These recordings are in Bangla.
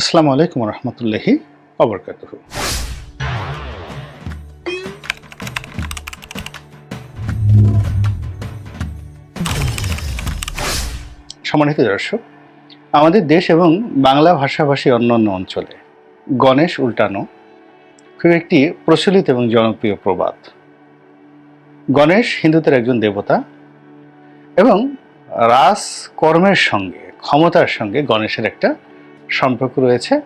আসসালামু আলাইকুম রহমতুল্লাহি অবরকাতুহ সম্মানিত দর্শক, আমাদের দেশ এবং বাংলা ভাষাভাষী অন্যান্য অঞ্চলে গণেশ উল্টানো খুব একটি প্রচলিত এবং জনপ্রিয় প্রবাদ। গণেশ হিন্দুদের একজন দেবতা এবং রাজকর্মের সঙ্গে, ক্ষমতার সঙ্গে গণেশের একটা সম্পর্ক রয়েছে।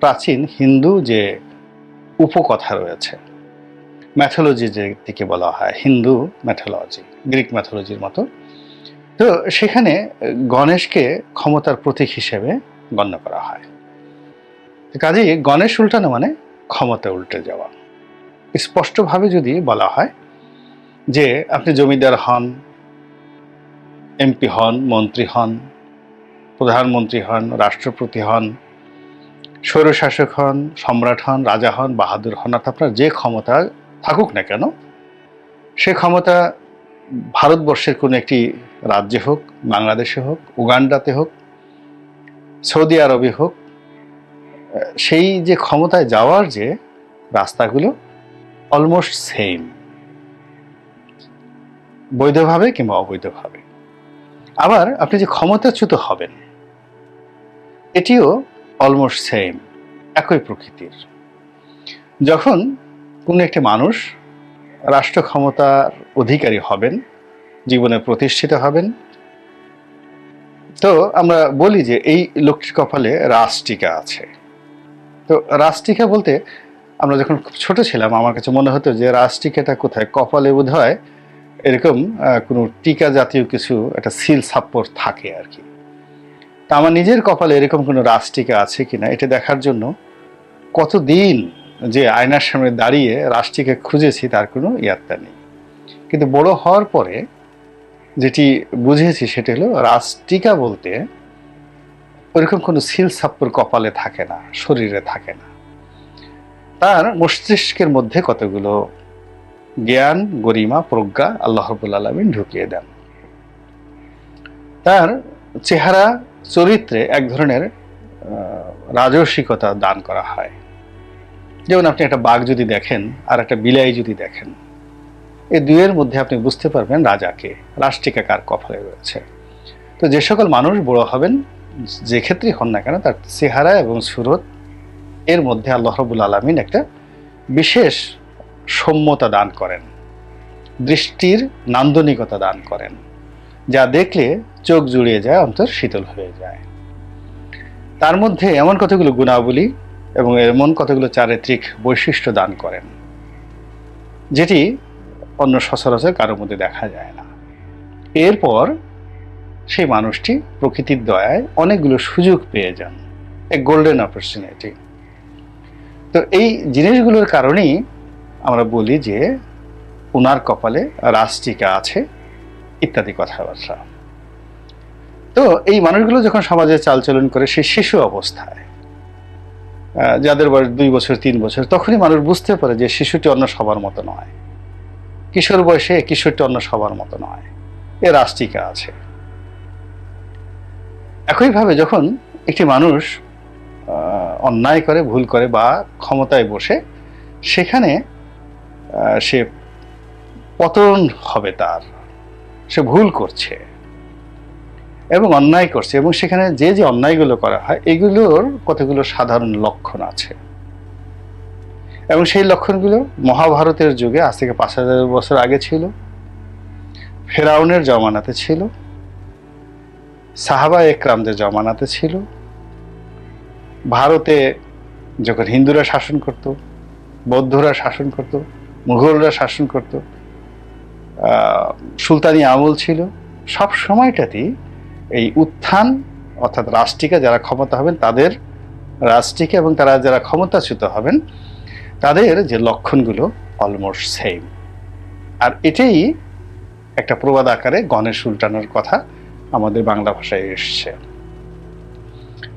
প্রাচীন হিন্দু যে উপকথা রয়েছে ম্যাথোলজি যে দিকে বলা হয়, হিন্দু ম্যাথোলজি গ্রিক ম্যাথোলজির মতো। তো সেখানে গণেশকে ক্ষমতার প্রতীক হিসেবে গণ্য করা হয়। কাজেই গণেশ উল্টানো মানে ক্ষমতা উল্টে যাওয়া। স্পষ্টভাবে যদি বলা হয় যে আপনি জমিদার হন, এমপি হন, মন্ত্রী হন প্রধানমন্ত্রী হন, রাষ্ট্রপতি হন, স্বৈরশাসক হন, সম্রাট হন, রাজা হন, বাহাদুর হন, অর্থাৎ আপনার যে ক্ষমতা থাকুক না কেন, সে ক্ষমতা ভারতবর্ষের কোনো একটি রাজ্যে হোক, বাংলাদেশে হোক, উগান্ডাতে হোক, সৌদি আরবে হোক, সেই যে ক্ষমতায় যাওয়ার যে রাস্তাগুলো অলমোস্ট সেম বৈধভাবে কিংবা অবৈধভাবে। আবার আপনি যে ক্ষমতাচ্যুত হবেন এটিও অলমোস্ট সেম একই প্রকৃতির। যখন কোনো একটি মানুষ রাষ্ট্র ক্ষমতার অধিকারী হবেন, জীবনে প্রতিষ্ঠিত হবেন, তো আমরা বলি যে এই লোকটির কপালে রাজটিকা আছে। তো রাজটিকা বলতে আমরা যখন খুব ছোট ছিলাম, আমার কাছে মনে হতো যে রাজটিকাটা কোথায়, কপালে বোধ হয় এরকম কোনো টিকা জাতীয় কিছু, একটা সিল সাপ্পর থাকে আর কি। তা আমার নিজের কপালে এরকম কোনো রাজটিকা আছে কিনা, এটা দেখার জন্য কতদিন যে আয়নার সামনে দাঁড়িয়ে রাষ্ট্রীকে খুঁজেছি, তার কোনো ইয়াত্তা নেই। কিন্তু বড় হওয়ার পরে যেটি বুঝেছি সেটা হলো রাষ্ট্রিকা বলতে ওরকম কোনো সিল সাপ্পর কপালে থাকে না, শরীরে থাকে না। তার মস্তিষ্কের মধ্যে কতগুলো জ্ঞান, গরিমা, প্রজ্ঞা আল্লাহ রবুল আলমিন ঢুকিয়ে দেন। তার চেহারা চরিত্রে এক ধরনের রাজস্বিকতা দান করা হয়। যেমন আপনি একটা বাঘ যদি দেখেন, আর একটা বিলাই যদি দেখেন এই দুয়ের মধ্যে আপনি বুঝতে পারবেন রাজাকে রাষ্ট্রিকা কার কপালে রয়েছে। তো যে সকল মানুষ বড় হবেন, যে ক্ষেত্রেই হন না কেন, তার চেহারা এবং সুরত, এর মধ্যে আল্লাহ রবুল আলমিন একটা বিশেষ সৌম্যতা দান করেন, দৃষ্টির নান্দনিকতা দান করেন। যা দেখলে চোখ জুড়িয়ে যায়, অন্তর শীতল হয়ে যায়। তার মধ্যে এমন কতগুলো গুণাবলী এবং এমন কতগুলো চারিত্রিক বৈশিষ্ট্য দান করেন, যেটি অন্য সচরাচর কারোর মধ্যে দেখা যায় না। এরপর সেই মানুষটি প্রকৃতির দয়ায় অনেকগুলো সুযোগ পেয়ে যান, এ গোল্ডেন অপরচুনিটি তো এই জিনিসগুলোর কারণেই আমরা বলি যে ওনার কপালে রাষ্ট্রিকা আছে ইত্যাদি কথাবার্তা। তো এই মানুষগুলো যখন সমাজে চালচলন করে সেই শিশু অবস্থায় যাদের বয়স দুই বছর, তিন বছর, তখনই মানুষ বুঝতে পারে যে শিশুটি অন্য সবার মতো নয়। কিশোর বয়সে কিশোরটি অন্য সবার মতো নয়। এ রাষ্ট্রিকা আছে। একইভাবে যখন একটি মানুষ অন্যায় করে, ভুল করে বা ক্ষমতায় বসে, সেখানে সে পতন হবে তার। সে ভুল করছে এবং অন্যায় করছে এবং সেখানে যে যে অন্যায়গুলো করা হয়, এগুলোর কতগুলো সাধারণ লক্ষণ আছে। এবং সেই লক্ষণগুলো মহাভারতের যুগে, আজ থেকে পাঁচ হাজার বছর আগে ছিল, ফেরাউনের জমানাতে ছিল, সাহাবা একরামদের জমানাতে ছিল, ভারতে যখন হিন্দুরা শাসন করত, বৌদ্ধরা শাসন করত, মুঘলরা শাসন করত সুলতানি আমল ছিল। সব সময়টাতেই এই উত্থান অর্থাৎ রাষ্ট্রিকা যারা ক্ষমতা হবেন, তাদের রাষ্ট্রিকা এবং তারা যারা ক্ষমতাচ্যুত হবেন, তাদের যে লক্ষণগুলো অলমোস্ট সেম আর এটাই একটা প্রবাদ আকারে গণেশ উল্টানোর কথা আমাদের বাংলা ভাষায় এসছে।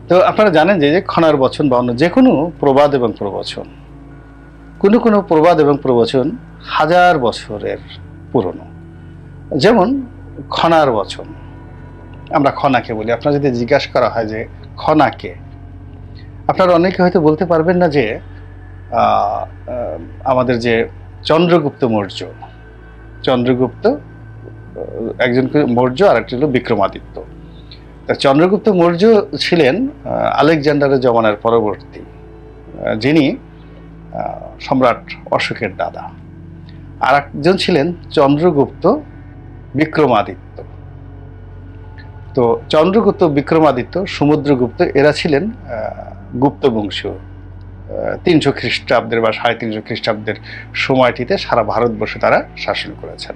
তো আপনারা জানেন যে খনার বচন বা অন্য যে কোনো প্রবাদ এবং প্রবচন, কোনো কোনো প্রবাদ এবং প্রবচন হাজার বছরের পুরনো। যেমন খনার বচন। আমরা খনাকে বলি। আপনার যদি জিজ্ঞাসা করা হয় যে খনাকে আপনারা অনেকে হয়তো বলতে পারবেন না যে আমাদের যে চন্দ্রগুপ্ত মৌর্য, চন্দ্রগুপ্ত একজন মৌর্য আর একজন হলো বিক্রমাদিত্য। তা চন্দ্রগুপ্ত মৌর্য ছিলেন আলেকজান্ডারের জমানার পরবর্তী যিনি সম্রাট অশোকের দাদা। আর একজন ছিলেন চন্দ্রগুপ্ত বিক্রমাদিত্য। তো চন্দ্রগুপ্ত বিক্রমাদিত্য, সমুদ্রগুপ্ত, এরা ছিলেন গুপ্ত বংশীয় তিনশো খ্রিস্টাব্দের বা সাড়ে তিনশো খ্রিস্টাব্দের সময়টিতে সারা ভারতবর্ষে তারা শাসন করেছেন।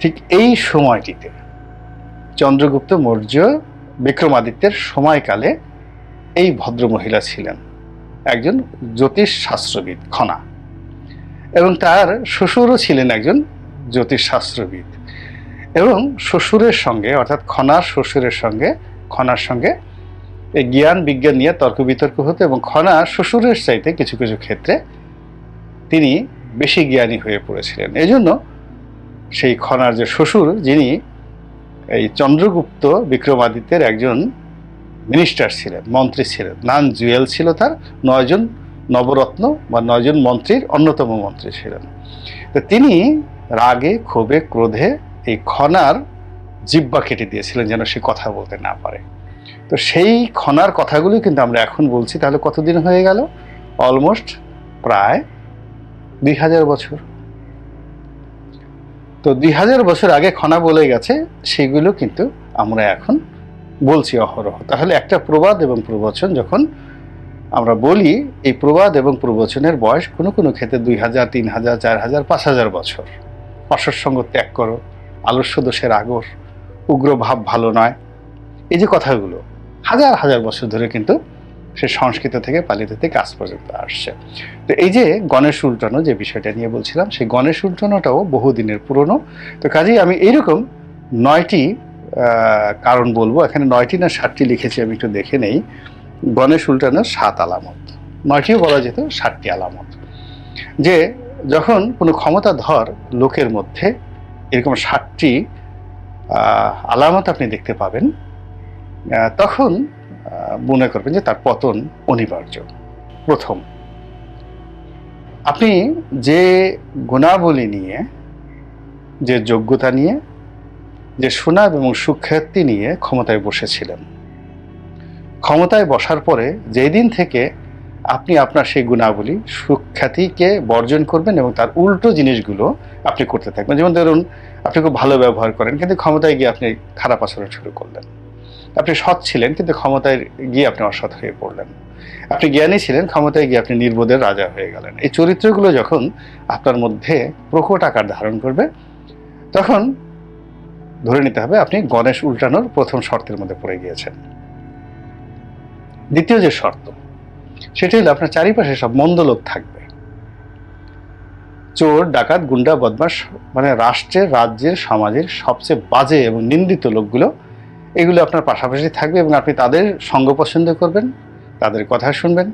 ঠিক এই সময়টিতে চন্দ্রগুপ্ত মৌর্য বিক্রমাদিত্যের সময়কালে এই ভদ্রমহিলা ছিলেন। একজন জ্যোতিষ শাস্ত্রবিদ খনা। এবং তার শ্বশুরও ছিলেন একজন জ্যোতিষশাস্ত্রবিদ। এবং শ্বশুরের সঙ্গে, অর্থাৎ খনার শ্বশুরের সঙ্গে, খনার সঙ্গে এই জ্ঞান বিজ্ঞান নিয়ে তর্ক বিতর্ক হতো এবং খনা শ্বশুরের চাইতে কিছু কিছু ক্ষেত্রে তিনি বেশি জ্ঞানী হয়ে পড়েছিলেন। এই জন্য সেই খনার যে শ্বশুর, যিনি এই চন্দ্রগুপ্ত বিক্রমাদিত্যের একজন মিনিস্টার ছিলেন, মন্ত্রী ছিলেন, নান জুয়েল ছিল তার, নয়জন নবরত্ন বা নয়জন মন্ত্রীর অন্যতম মন্ত্রী ছিলেন। তো তিনি রাগে, ক্ষোভে, ক্রোধে এই খনার জিব্বা কেটে দিয়েছিলেন যেন সে কথা বলতে না পারে। তো সেই খনার কথাগুলি কিন্তু আমরা এখন বলছি, তাহলে কতদিন হয়ে গেল? অলমোস্ট প্রায় দুই হাজার বছর। তো দুই হাজার বছর আগে খনা বলে গেছে, সেগুলো কিন্তু আমরা এখন বলছি অহরহ। তাহলে একটা প্রবাদ এবং প্রবচন যখন আমরা বলি এই প্রবাদ এবং প্রবচনের বয়স কোনো কোনো ক্ষেত্রে দুই হাজার, তিন হাজার, চার হাজার, পাঁচ হাজার বছর। অসৎসঙ্গ ত্যাগ করো, আলস্য দোষের আগর, উগ্র ভাব ভালো নয়। এই যে কথাগুলো, হাজার হাজার বছর ধরে কিন্তু সে সংস্কৃত থেকে পালিত থেকে আজ পর্যন্ত আসছে। তো এই যে গণেশ উল্টানো যে বিষয়টা নিয়ে বলছিলাম, সেই গণেশ উল্টানোটাও বহুদিনের পুরনো। তো কাজেই আমি এইরকম নয়টি কারণ বলব। এখানে নয়টি না ষাটটি লিখেছি, আমি একটু দেখে নেই। গণেশ উল্টানোর সাত আলামত নয়টিও বলা যেত সাতটি আলামত। যে যখন কোনো ক্ষমতাধর লোকের মধ্যে এরকম সাতটি আলামত আপনি দেখতে পাবেন তখন মনে করবেন যে তার পতন অনিবার্য। প্রথম, আপনি যে গুণাবলী নিয়ে, যে যোগ্যতা নিয়ে, যে সুনাম এবং সুখ্যাতি নিয়ে ক্ষমতায় বসেছিলেন ক্ষমতায় বসার পরে যেই দিন থেকে আপনি আপনার সেই গুণাবলী, সুখ্যাতিকে বর্জন করবেন এবং তার উল্টো জিনিসগুলো আপনি করতে থাকবেন। যেমন ধরুন, আপনি খুব ভালো ব্যবহার করেন, কিন্তু ক্ষমতায় গিয়ে আপনি খারাপ আচরণ শুরু করলেন। আপনি সৎ ছিলেন, কিন্তু ক্ষমতায় গিয়ে আপনি অসৎ হয়ে পড়লেন। আপনি জ্ঞানী ছিলেন, ক্ষমতায় গিয়ে আপনি নির্বোধের রাজা হয়ে গেলেন। এই চরিত্রগুলো যখন আপনার মধ্যে প্রকট আকার ধারণ করবে, তখন ধরে নিতে হবে আপনি গণেশ উল্টানোর প্রথম শর্তের মধ্যে পড়ে গিয়েছেন। দ্বিতীয় যে শর্ত, সেটি হলো আপনার চারিপাশে সব মন্দ লোক থাকবে। চোর, ডাকাত, গুন্ডা বদমাস মানে রাষ্ট্রের, রাজ্যের, সমাজের সবচেয়ে বাজে এবং নিন্দিত লোকগুলো, এগুলো আপনার পাশাপাশি থাকবে এবং আপনি তাদের সঙ্গ পছন্দ করবেন, তাদের কথা শুনবেন,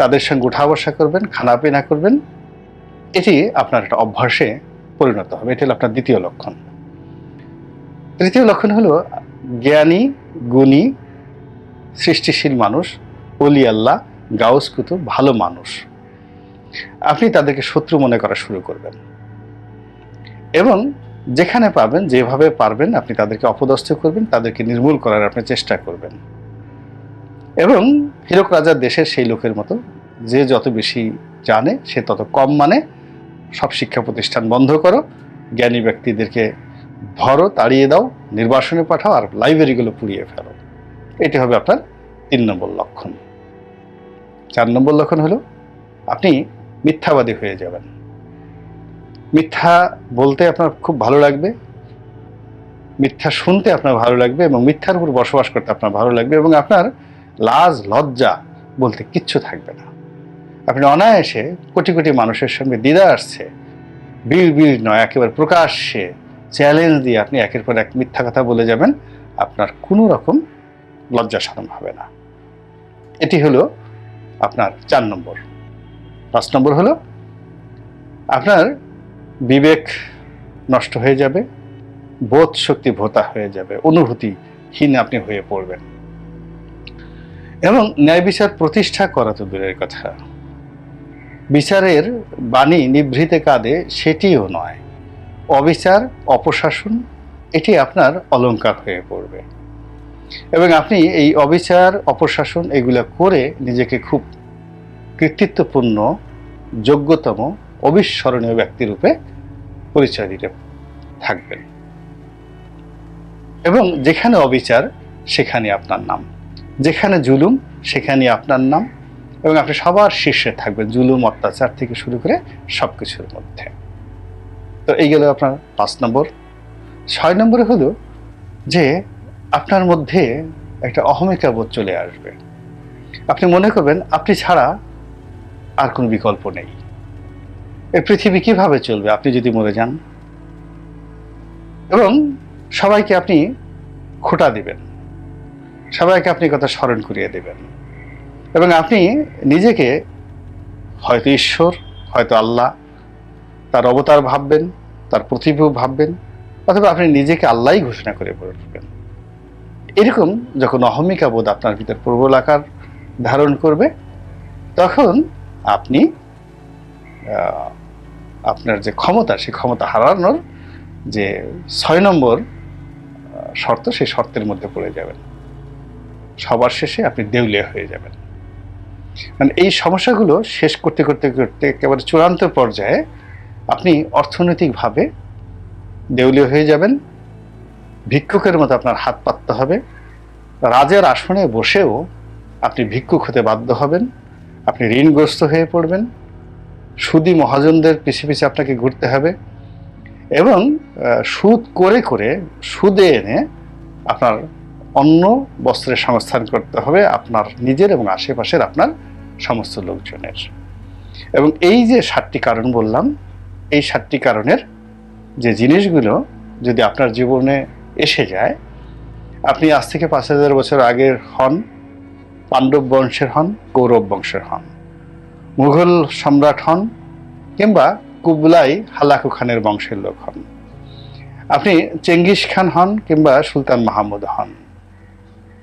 তাদের সঙ্গে উঠা বসা করবেন খানাপিনা করবেন। এটি আপনার একটা অভ্যাসে পরিণত হবে, এটি হলো আপনার দ্বিতীয় লক্ষণ। তৃতীয় লক্ষণ হলো জ্ঞানী, গুণী সৃষ্টিশীল মানুষ অলি আল্লাহ, গাউস ভালো মানুষ। আপনি তাদেরকে শত্রু মনে করা শুরু করবেন। এবং যেখানে পাবেন, যেভাবে পারবেন, আপনি তাদেরকে অপদস্থ করবেন, তাদেরকে নির্মূল করার আপনি চেষ্টা করবেন। এবং হীরক রাজার দেশের সেই লোকের মতো, যে যত বেশি জানে, সে তত কম মানে সব শিক্ষা প্রতিষ্ঠান বন্ধ করো, জ্ঞানী ব্যক্তিদেরকে ধরো তাড়িয়ে দাও, নির্বাসনে পাঠাও, আর লাইব্রেরিগুলো পুড়িয়ে ফেলো। এটি হবে আপনার তিন নম্বর লক্ষণ। চার নম্বর লক্ষণ হলো, আপনি মিথ্যাবাদী হয়ে যাবেন। মিথ্যা বলতে আপনার খুব ভালো লাগবে, মিথ্যা শুনতে আপনার ভালো লাগবে এবং মিথ্যার উপর বসবাস করতে আপনার ভালো লাগবে এবং আপনার লাজ, লজ্জা বলতে কিচ্ছু থাকবে না। আপনি অনায়াসে কোটি কোটি মানুষের সঙ্গে দ্বিধা আসছে বীর বীর নয়, একেবারে প্রকাশ্যে চ্যালেঞ্জ দিয়ে আপনি একের পর এক মিথ্যা কথা বলে যাবেন, আপনার কোনো রকম লজ্জা শরম হবে না। এটি হলো আপনার চার নম্বর। পাঁচ নম্বর হলো, আপনার বিবেক নষ্ট হয়ে যাবে, বোধ শক্তি ভোতা হয়ে যাবে, অনুভূতিহীন আপনি হয়ে পড়বেন। এবং ন্যায় বিচার প্রতিষ্ঠা করা তো দূরের কথা। বিচারের বাণী নিভৃতে কাঁদে সেটিও নয়। অবিচার, অপশাসন, এটি আপনার অলঙ্কার হয়ে পড়বে। এবং আপনি এই অবিচার, অপশাসন এগুলো করে নিজেকে খুব কৃতিত্বপূর্ণ, যোগ্যতম, অবিস্মরণীয় ব্যক্তিরূপে পরিচয় দিতে থাকবেন। এবং যেখানে অবিচার, সেখানে আপনার নাম। যেখানে জুলুম, সেখানে আপনার নাম। এবং আপনি সবার শীর্ষে থাকবেন, জুলুম, অত্যাচার থেকে শুরু করে সব কিছুর মধ্যে। তো এই গেল আপনার পাঁচ নম্বর। ছয় নম্বরে হলো যে আপনার মধ্যে একটা অহমিকা বোধ চলে আসবে। আপনি মনে করবেন, আপনি ছাড়া আর কোনো বিকল্প নেই। এই পৃথিবী কীভাবে চলবে, আপনি যদি মরে যান? এবং সবাইকে আপনি খোটা দিবেন। সবাইকে আপনি কথা স্মরণ করিয়ে দেবেন। এবং আপনি নিজেকে হয়তো ঈশ্বর, হয়তো আল্লাহ, তার অবতার ভাববেন, তার প্রতিভু ভাববেন, অথবা আপনি নিজেকে আল্লাহই ঘোষণা করে বলবেন। এরকম যখন অহমিকা বোধ আপনার ভিতর প্রবল আকার ধারণ করবে, তখন আপনি আপনার যে ক্ষমতা সেই ক্ষমতা হারানোর যে ছয় নম্বর শর্ত সেই শর্তের মধ্যে পড়ে যাবেন। সবার শেষে আপনি দেউলিয়া হয়ে যাবেন। মানে এই সমস্যাগুলো শেষ করতে করতে করতে একেবারে চূড়ান্ত পর্যায়ে আপনি অর্থনৈতিকভাবে দেউলিয়া হয়ে যাবেন। ভিক্ষুকের মতো আপনার হাত পাততে হবে। রাজার আসনে বসেও আপনি ভিক্ষুক হতে বাধ্য হবেন। আপনি ঋণগ্রস্ত হয়ে পড়বেন। সুদী মহাজনদের পিছিয়ে পিছিয়ে আপনাকে ঘুরতে হবে। এবং সুদ করে করে সুদে এনে আপনার অন্য বস্ত্রের সংস্থান করতে হবে আপনার নিজের এবং আশেপাশের আপনার সমস্ত লোকজনের। এবং এই যে সাতটি কারণ বললাম, এই সাতটি কারণের যে জিনিসগুলো যদি আপনার জীবনে এসে যায়। আপনি আজ থেকে পাঁচ হাজার বছর আগের হন, পাণ্ডব বংশের হন, কৌরব বংশের হন। মুঘল সম্রাট হন কিংবা কুবলাই হালাকু খানের বংশের লোক হন। আপনি চেঙ্গিস খান হন কিংবা সুলতান মাহমুদ হন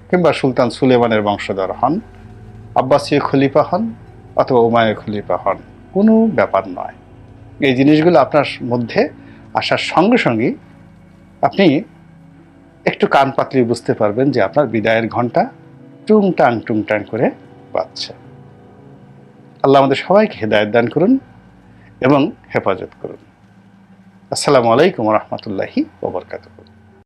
কিংবা সুলতান সুলেমানের বংশধর হন, আব্বাসীয় খলিফা হন অথবা উমায় খলিফা হন, কোনো ব্যাপার নয়। এই জিনিসগুলো আপনার মধ্যে আসার সঙ্গে সঙ্গে আপনি একটু কান পাতলি বুঝতে পারবেন যে আপনার বিদায়ের ঘণ্টা টুংটাং টুংটাং করে বাজছে। আল্লাহ আমাদের সবাইকে হেদায়ত দান করুন এবং হেফাজত করুন। আসসালামু আলাইকুম রহমতুল্লাহি ওবরকাতুহ